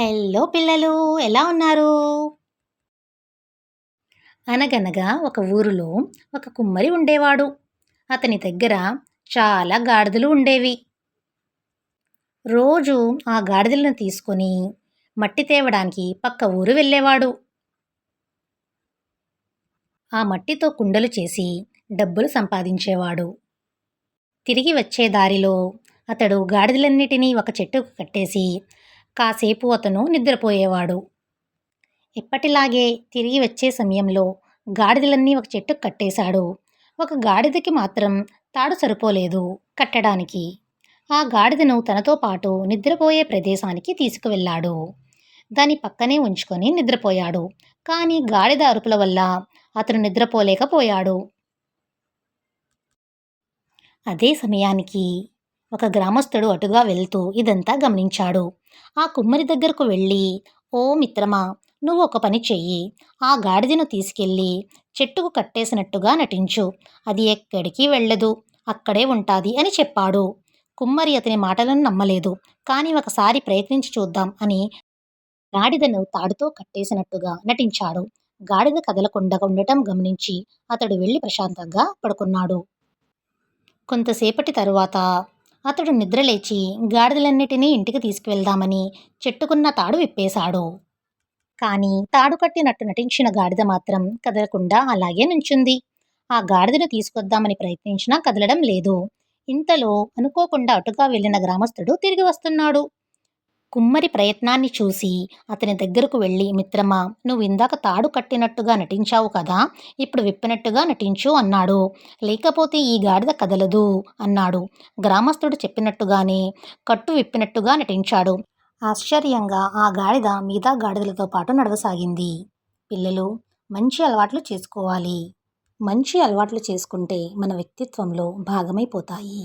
Hello పిల్లలు ఎలా ఉన్నారు? అనగనగా ఒక ఊరిలో ఒక కుమ్మరి ఉండేవాడు. అతని దగ్గర చాలా గాడిదలు ఉండేవి. రోజు ఆ గాడిదలను తీసుకొని మట్టి తేవడానికి పక్క ఊరు వెళ్ళేవాడు. ఆ మట్టితో కుండలు చేసి డబ్బులు సంపాదించేవాడు. తిరిగి వచ్చే దారిలో అతడు గాడిదలన్నిటినీ ఒక చెట్టుకు కట్టేసి కాసేపు అతను నిద్రపోయేవాడు. ఎప్పటిలాగే తిరిగి వచ్చే సమయంలో గాడిదలన్నీ ఒక చెట్టుకు కట్టేశాడు. ఒక గాడిదకి మాత్రం తాడు సరిపోలేదు కట్టడానికి. ఆ గాడిదను తనతో పాటు నిద్రపోయే ప్రదేశానికి తీసుకువెళ్ళాడు. దాని పక్కనే ఉంచుకొని నిద్రపోయాడు. కానీ గాడిద అరుపుల వల్ల అతను నిద్రపోలేకపోయాడు. అదే సమయానికి ఒక గ్రామస్తుడు అటుగా వెళ్తూ ఇదంతా గమనించాడు. ఆ కుమ్మరి దగ్గరకు వెళ్ళి ఓ మిత్రమా నువ్వు ఒక పని చెయ్యి. ఆ గాడిదను తీసుకెళ్ళి చెట్టుకు కట్టేసినట్టుగా నటించు. అది ఎక్కడికి వెళ్ళదు. అక్కడే ఉంటుంది అని చెప్పాడు. కుమ్మరి అతని మాటలను నమ్మలేదు. కానీ ఒకసారి ప్రయత్నించి చూద్దాం అని గాడిదను తాడుతో కట్టేసినట్టుగా నటించాడు. గాడిద కదలకుండా ఉండటం గమనించి అతడు వెళ్ళి ప్రశాంతంగా పడుకున్నాడు. కొంతసేపటి తరువాత అతడు నిద్రలేచి గాడిదలన్నిటినీ ఇంటికి తీసుకువెళ్దామని చెట్టుకున్న తాడు విప్పేశాడు. కానీ తాడు కట్టినట్టు నటించిన గాడిద మాత్రం కదలకుండా అలాగే నుంచుంది. ఆ గాడిదను తీసుకొద్దామని ప్రయత్నించినా కదలడం లేదు. ఇంతలో అనుకోకుండా అటుగా వెళ్ళిన గ్రామస్తుడు తిరిగి వస్తున్నాడు. కుమ్మరి ప్రయత్నాన్ని చూసి అతని దగ్గరకు వెళ్ళి మిత్రమా నువ్వు ఇందాక తాడు కట్టినట్టుగా నటించావు కదా ఇప్పుడు విప్పినట్టుగా నటించు అన్నాడు. లేకపోతే ఈ గాడిద కదలదు అన్నాడు. గ్రామస్తుడు చెప్పినట్టుగానే కట్టు విప్పినట్టుగా నటించాడు. ఆశ్చర్యంగా ఆ గాడిద మిగతా గాడిదలతో పాటు నడవసాగింది. పిల్లలు మంచి అలవాట్లు చేసుకోవాలి. మంచి అలవాట్లు చేసుకుంటే మన వ్యక్తిత్వంలో భాగమైపోతాయి.